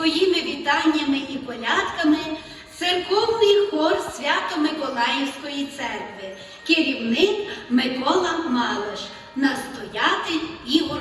своїми вітаннями і колядками церковний хор Свято-Миколаївської церкви, керівник Микола Малиш, настоятель Ігор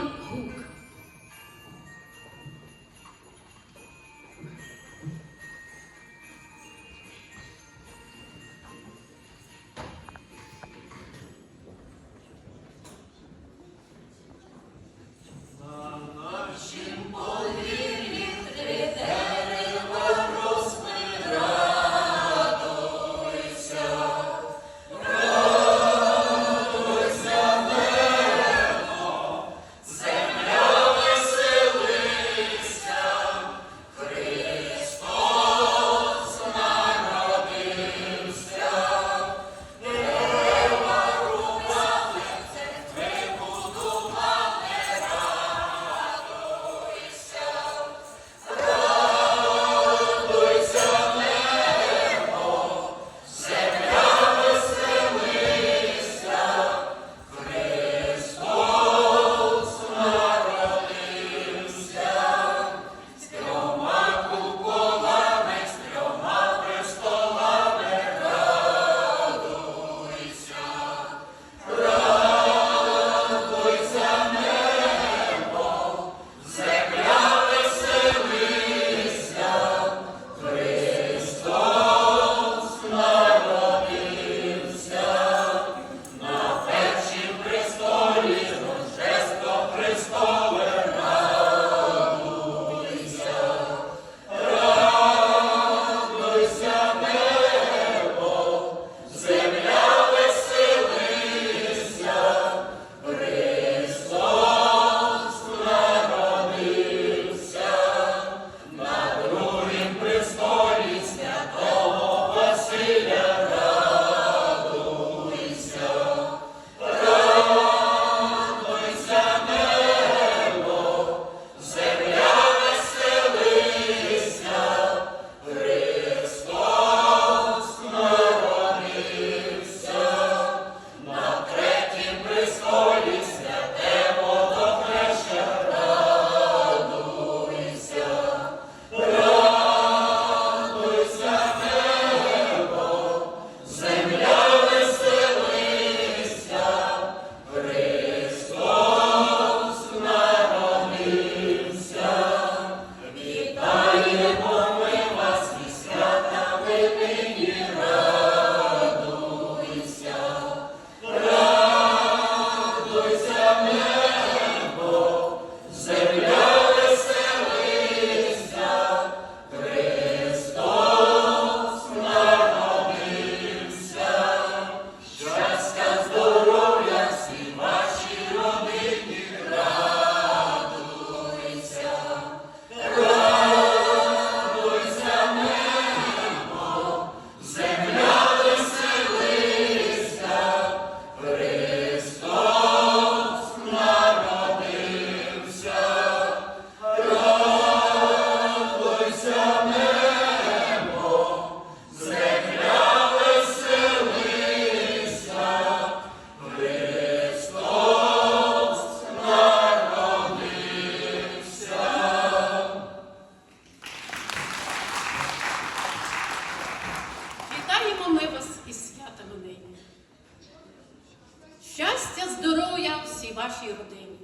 Щастя, здоров'я всій вашій родині.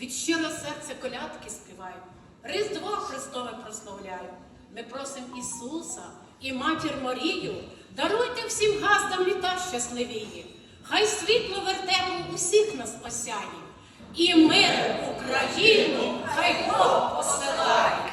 Від щиро серця колядки співаємо, Різдво Христове прославляємо. Ми просимо Ісуса і Матір Марію, даруйте всім газдам літа щасливії. Хай світло вертемо усіх нас осяє. І мир Україну, хай Бог посилає.